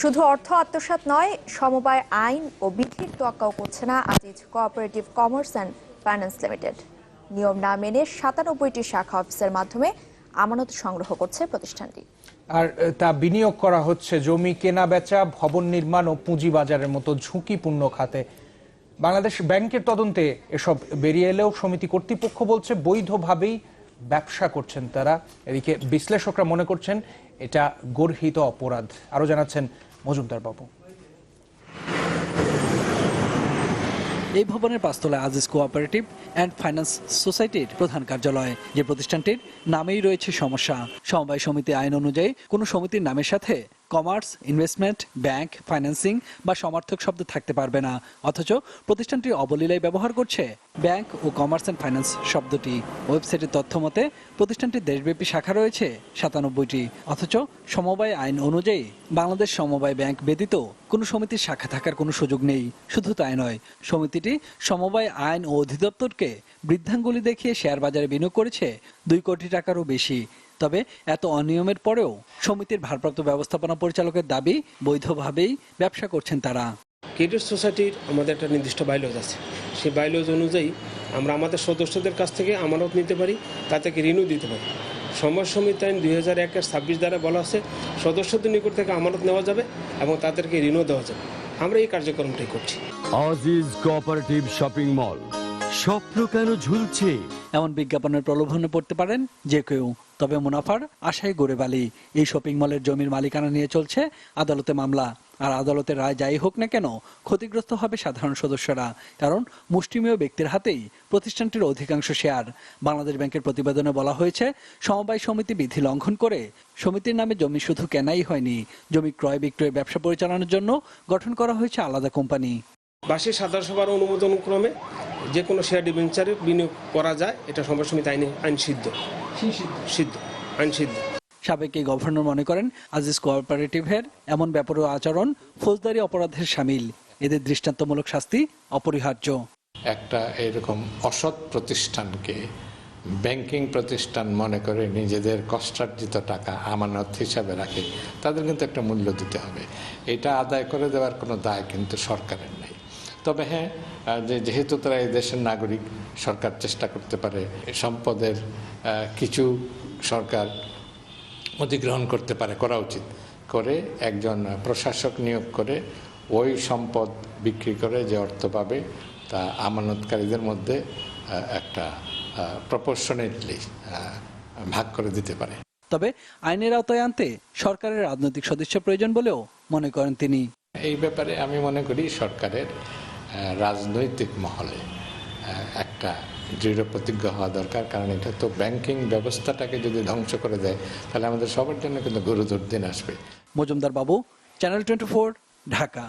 শুধু অর্থ আত্মসাৎ নয়, সমবায় আইন ও বিধির তোয়াক্কাও করছে না Aziz cooperative commerce and finance limited. নিয়ম না মেনে সাতানব্বইটি শাখা অফিসের মাধ্যমে আমানত সংগ্রহ করছে প্রতিষ্ঠানটি। আর তা বিনিয়োগ করা হচ্ছে জমি কেনা, বেচা, ভবন নির্মাণ ও পুঁজিবাজারের মতো ঝুঁকিপূর্ণ খাতে। বাংলাদেশ ব্যাংকের তদন্তে এসব বেরিয়ে এলেও সমিতি কর্তৃপক্ষ বলছে বৈধভাবেই ব্যবসা করছেন তারা। এদিকে বিশ্লেষকরা মনে করছেন এটা গর্হিত অপরাধ। আরও জানাচ্ছেন মজুমদার বাবু। এই ভবনের পাঁচতলায় আজিজ কোঅপারেটিভ অ্যান্ড ফাইন্যান্স সোসাইটির প্রধান কার্যালয়। যে প্রতিষ্ঠানটির নামেই রয়েছে সমস্যা। সমবায় সমিতি আইন অনুযায়ী কোনো সমিতির নামের সাথে কমার্স ইনভেস্টমেন্ট ব্যাংক ফাইন্যান্সিং বা সমার্থক শব্দ থাকতে পারবে না। অথচ প্রতিষ্ঠানটি অবলীলায় ব্যবহার করছে। ব্যাংক ও কমার্স অ্যান্ড ফাইন্যান্স শব্দটি। ওয়েবসাইটের তথ্য মতে প্রতিষ্ঠানটির দেশব্যাপী শাখা রয়েছে, সাতানব্বইটি। অথচ সমবায় আইন অনুযায়ী বাংলাদেশ সমবায় ব্যাংক ব্যতীত কোনো সমিতির শাখা থাকার কোনো সুযোগ নেই। শুধু তাই নয়, সমিতিটি সমবায় আইন ও অধিদপ্তরকে বৃদ্ধাঙ্গুলি দেখিয়ে শেয়ার বাজারে বিনিয়োগ করেছে দুই কোটি টাকারও বেশি। তবে এত অনিয়মের পরেও সমিতির ভারপ্রাপ্ত ব্যবস্থাপনা পরিচালকের দাবি বৈধভাবেই ব্যবসা করছেন তারা। ক্রেডিট সোসাইটির আমাদের একটা নির্দিষ্ট বাইলজ আছে। সেই বাইলজ অনুযায়ী আমরা আমাদের সদস্যদের কাছ থেকে আমানত নিতে পারি তাদেরকে ঋণও দিতে পারি। সমাজ সমিতি আইন দুই হাজার একের ছাব্বিশ দ্বারা বলা আছে সদস্যদের নিকট থেকে আমানত নেওয়া যাবে এবং তাদেরকে ঋণও দেওয়া যাবে। আমরা এই কার্যক্রমটাই করছি। আজিজ কোঅপারেটিভ শপিং মল স্বপ্ন কেন ঝুলছে? এমন বিজ্ঞাপনের প্রলোভনে পড়তে পারেন যে কেউ। তবে মুনাফার আশায় গড়ে বালি। এই শপিং মলের জমির মালিকানা নিয়ে চলছে আদালতে মামলা। আর আদালতের রায় যাই হোক না কেন, ক্ষতিগ্রস্ত হবে সাধারণ সদস্যরা। কারণ মুষ্টিমেয় ব্যক্তির হাতেই প্রতিষ্ঠানটির অধিকাংশ শেয়ার। বাংলাদেশ ব্যাংকের প্রতিবেদনে বলা হয়েছে, সমবায় সমিতি বিধি লঙ্ঘন করে সমিতির নামে জমি শুধু কেনাই হয়নি। জমি ক্রয় বিক্রয় ব্যবসা পরিচালনার জন্য গঠন করা হয়েছে আলাদা কোম্পানি। বার্ষিক সাধারণ সভার অনুমোদন ক্রমে যে কোনো শেয়ার ডিভেঞ্চারে বিনিয়োগ করা যায় এটা সমাজ সমিতি আইনে আইন সিদ্ধ। সিদ্ধ। আইন সিদ্ধ। সাবেক এই গভর্নর মনে করেন আজিজ কোঅপারেটিভের এমন ব্যাপারীয় আচরণ ফৌজদারি অপরাধের সামিল। এদের দৃষ্টান্তমূলক শাস্তি অপরিহার্য। একটা এরকম অসৎ প্রতিষ্ঠানকে ব্যাংকিং প্রতিষ্ঠান মনে করে নিজেদের কষ্টার্জিত টাকা আমানত হিসাবে রাখে তাদের কিন্তু একটা মূল্য দিতে হবে। এটা আদায় করে দেওয়ার কোনো দায় কিন্তু সরকারের নেই। তবে হ্যাঁ যে যেহেতু তারা এই দেশের নাগরিক সরকার চেষ্টা করতে পারে সম্পদের কিছু সরকার অধিগ্রহণ করতে পারে করা উচিত। করে একজন প্রশাসক নিয়োগ করে ওই সম্পদ বিক্রি করে যে অর্থ পাবে তা আমানতকারীদের মধ্যে একটা প্রপোর্শনেটলি ভাগ করে দিতে পারে। তবে আইনের আওতায় আনতে সরকারের রাজনৈতিক সদস্য প্রয়োজন বলেও মনে করেন তিনি। এই ব্যাপারে আমি মনে করি সরকারের রাজনৈতিক মহলে একটা দৃঢ় প্রতিজ্ঞ হওয়া দরকার। কারণ এটা তো ব্যাংকিং ব্যবস্থাটাকে যদি ধ্বংস করে দেয়, তাহলে আমাদের সবার জন্য কিন্তু গুরুদুর দিন আসবে। মজুমদার বাবু চ্যানেল টোয়েন্টি ঢাকা